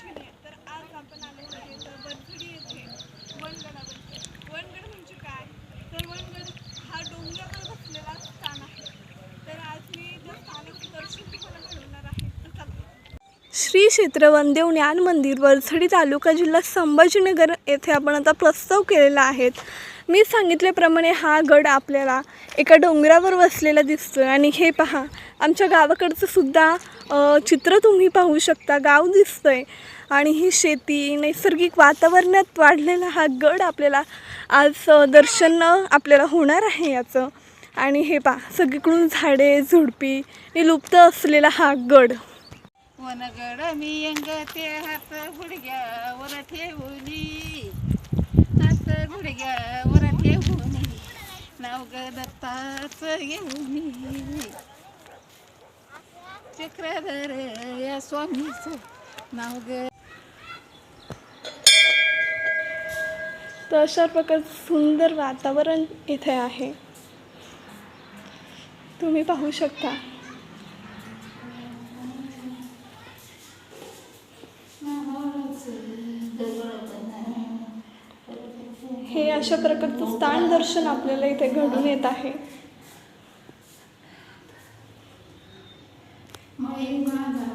क्षणी तर आज आपण आलो आहे तर बरफडी येथे. वनगडावर वनगड म्हणजे काय? तर वनगड हा डोंगरावर बसलेला स्थान आहे. तर आज मी त्या स्थानाचे दर्शन तुम्हाला घडवणार आहे तर श्री क्षेत्र वनदेव ज्ञान मंदिर वरझडी तालुका जिल्हा संभाजीनगर येथे आपण आता प्रस्ताव केलेला आहे. मी सांगितल्याप्रमाणे हा गड आपल्याला एका डोंगरावर वसलेला दिसतो आणि हे पहा आमच्या गावाकडचं सुद्धा चित्र तुम्ही पाहू शकता. गाव दिसतंय. आणि ही शेती नैसर्गिक वातावरणात वाढलेला हा गड आपल्याला आज दर्शन आपल्याला होणार आहे याचं. आणि हे पा सगळीकडून झाडे झुडपी लुप्त असलेला हा गड. वनगड मी अंग ते हात गुडघ्यावर ठेवली. हात गुडघ्यावर ठेवली. नाव ग दत्ताच घेऊन चक्रधर या स्वामीच नाव ग तर अशा प्रकारचं सुंदर वातावरण इथे आहे. तुम्ही पाहू शकता. हे अशा प्रकारचं स्थान दर्शन आपल्याला इथे घडून येत आहे. mga ibada.